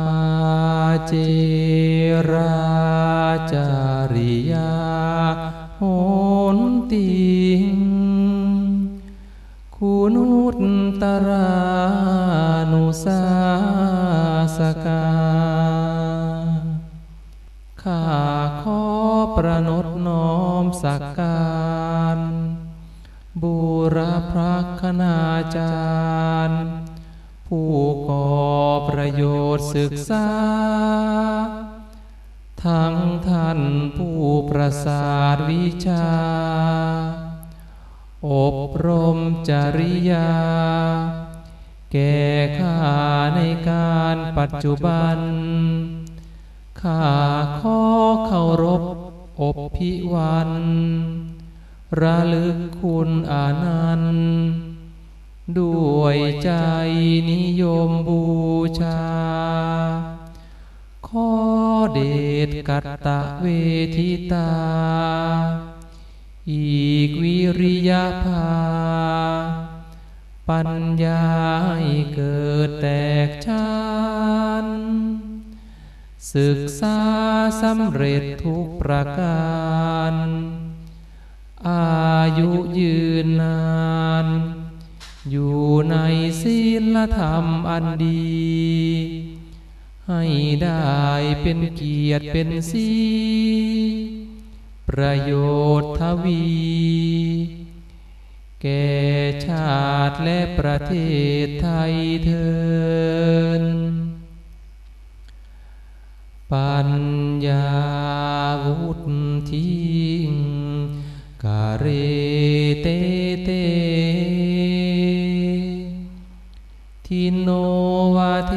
าเจราจาริยาโหนติงคุณุตตรานุสาสกาข้าขอประนตน้อมสักการบูรพระคณาจารย์ ผู้ก่อ ประโยชน์ศึกษา ทั้งท่านผู้ประสาทวิชา อบรมจริยา แก่ข้าในการปัจจุบัน ข้าขอเคารพอบพิวัน ระลึกคุณอานันต์ ด้วยใจนิยมบูชา ขอเดชกัตตะเวทิตา อีกวิริยาภา ปัญญาให้เกิดแตกชานศึกษาสำเร็จทุกประการ อายุยืนนาน อยู่ในศีลธรรมอันดี ให้ได้เป็นเกียรติเป็นสีประโยชน์ทวี แก่ชาติและประเทศไทยเทินปัญญาวุธิงกาเรเตเต ทิโนวาเท